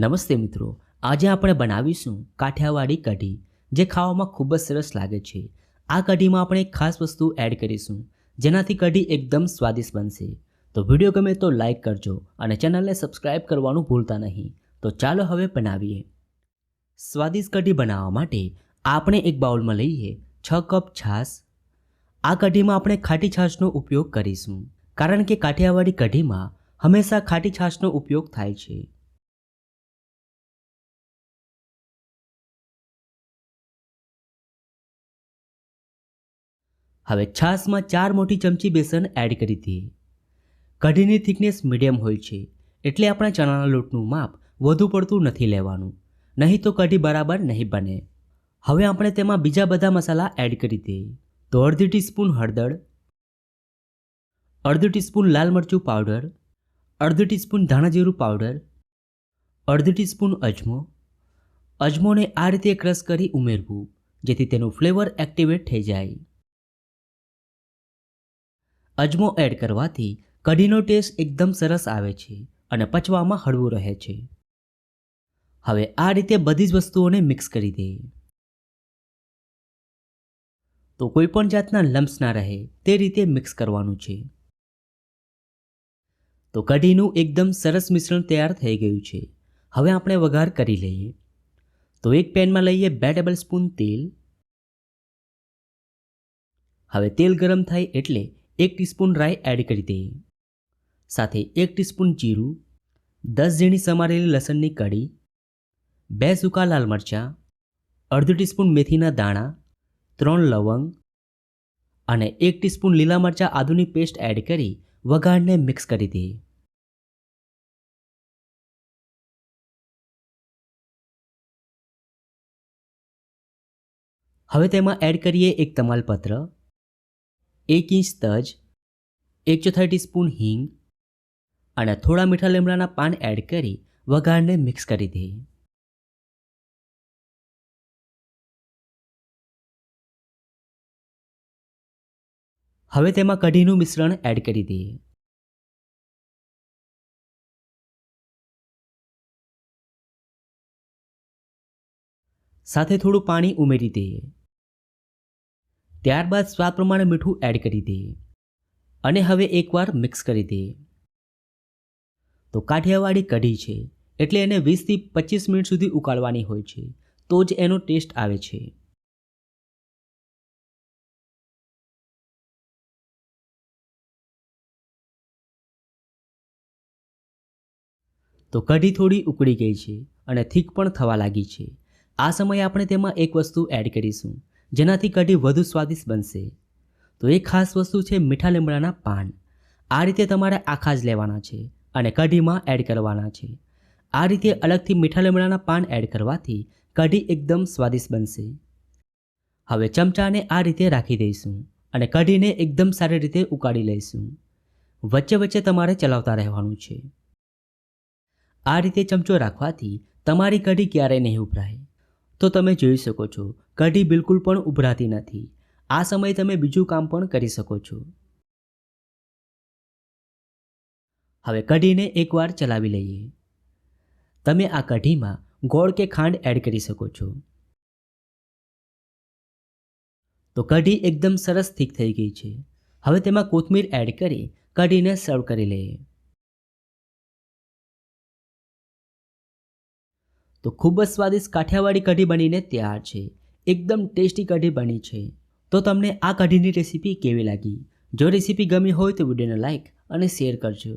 નમસ્તે મિત્રો, આજે આપણે બનાવીશું કાઠિયાવાડી કઢી, જે ખાવામાં ખૂબ જ સરસ લાગે છે. આ કઢીમાં આપણે એક ખાસ વસ્તુ એડ કરીશું, જેનાથી કઢી એકદમ સ્વાદિષ્ટ બનશે. તો વીડિયો ગમે તો લાઇક કરજો અને ચેનલને સબસ્ક્રાઈબ કરવાનું ભૂલતા નહીં. તો ચાલો હવે બનાવીએ. સ્વાદિષ્ટ કઢી બનાવવા માટે આપણે એક બાઉલમાં લઈએ છ કપ છાશ. આ કઢીમાં આપણે ખાટી છાશનો ઉપયોગ કરીશું, કારણ કે કાઠિયાવાડી કઢીમાં હંમેશા ખાટી છાશનો ઉપયોગ થાય છે. હવે છાશમાં ચાર મોટી ચમચી બેસન એડ કરી દઈએ. કઢીની થિકનેસ મીડિયમ હોય છે, એટલે આપણા ચણાના લોટનું માપ વધુ પડતું નથી લેવાનું. નહીં તો કઢી બરાબર નહીં બને. હવે આપણે તેમાં બીજા બધા મસાલા એડ કરી દઈએ. તો અડધી ટીસ્પૂન હળદર, અડધી ટીસ્પૂન લાલ મરચું પાવડર, અડધી ટીસ્પૂન ધાણા જીરું પાવડર, અડધી ટીસ્પૂન અજમો. અજમોને આ રીતે ક્રશ કરી ઉમેરવું, જેથી તેનું ફ્લેવર એક્ટિવેટ થઈ જાય. અજમો એડ કરવાથી કઢીનો ટેસ્ટ એકદમ સરસ આવે છે અને પચવામાં હળવું રહે છે. હવે આ રીતે બધી જ વસ્તુઓને મિક્સ કરી દઈએ તો કોઈ પણ જાતના લમ્સ ના રહે તે રીતે મિક્સ કરવાનું છે. તો કઢીનું એકદમ સરસ મિશ્રણ તૈયાર થઈ ગયું છે. હવે આપણે વઘાર કરી લઈએ. તો એક પેનમાં લઈએ બે ટેબલ સ્પૂન તેલ. હવે તેલ ગરમ થાય એટલે એક ટીસ્પૂન રાઈ એડ કરી દઈએ. સાથે એક ટીસ્પૂન જીરું, દસ ઝીણી સમારેલી લસણની કઢી બે સૂકા લાલ મરચાં, અડધી ટીસ્પૂન મેથીના દાણા, ત્રણ લવંગ અને એક ટીસ્પૂન લીલા મરચાં આદુની પેસ્ટ એડ કરી વઘારને મિક્સ કરી દઈએ. હવે તેમાં એડ કરીએ એક તમાલપત્ર એક ઇંચ તજ, એક ચોથાઈ ટીસ્પૂન હિંગ અને થોડા મીઠા લીમડાના પાન એડ કરી વઘારને મિક્સ કરી દઈએ હવે તેમાં કઢીનું મિશ્રણ એડ કરી દઈએ સાથે થોડું પાણી ઉમેરી દઈએ ત્યારબાદ સ્વાદ પ્રમાણે મીઠું એડ કરી દઈએ અને હવે એકવાર મિક્સ કરી દઈએ તો કાઠિયાવાડી કઢી છે, એટલે એને વીસથી પચીસ મિનિટ સુધી ઉકાળવાની હોય છે, તો જ એનો ટેસ્ટ આવે છે. તો કઢી થોડી ઉકળી ગઈ છે અને થીક પણ થવા લાગી છે. આ સમયે આપણે તેમાં એક વસ્તુ એડ કરીશું. જેનાથી કઢી વધુ સ્વાદિષ્ટ બનશે. તો એ ખાસ વસ્તુ છે મીઠા લીમડાના પાન. આ રીતે તમારે આખા જ લેવાના છે અને કઢીમાં એડ કરવાના છે. આ રીતે અલગથી મીઠા લીમડાના પાન એડ કરવાથી કઢી એકદમ સ્વાદિષ્ટ બનશે. હવે ચમચાને આ રીતે રાખી દઈશું અને કઢીને એકદમ સારી રીતે ઉકાળી લઈશું. વચ્ચે વચ્ચે તમારે ચલાવતા રહેવાનું છે. આ રીતે ચમચો રાખવાથી તમારી કઢી ક્યારેય નહીં ઉભરાય. તો તમે જોઈ શકો છો કઢી બિલકુલ પણ ઉભરાતી નથી. આ સમયે તમે બીજું કામ પણ કરી શકો છો. હવે કઢીને એકવાર ચલાવી લઈએ. તમે આ કઢીમાં ગોળ કે ખાંડ એડ કરી શકો છો. તો કઢી એકદમ સરસ થીક થઈ ગઈ છે. હવે તેમાં કોથમીર એડ કરી કઢીને સર્વ કરી લઈએ. તો ખૂબ જ સ્વાદિષ્ટ કાઠિયાવાડી કઢી બનીને તૈયાર છે. એકદમ ટેસ્ટી કઢી બની છે. તો તમને આ કઢીની રેસીપી કેવી લાગી? જો રેસીપી ગમી હોય તો વિડીયોને લાઇક અને શેર કરજો.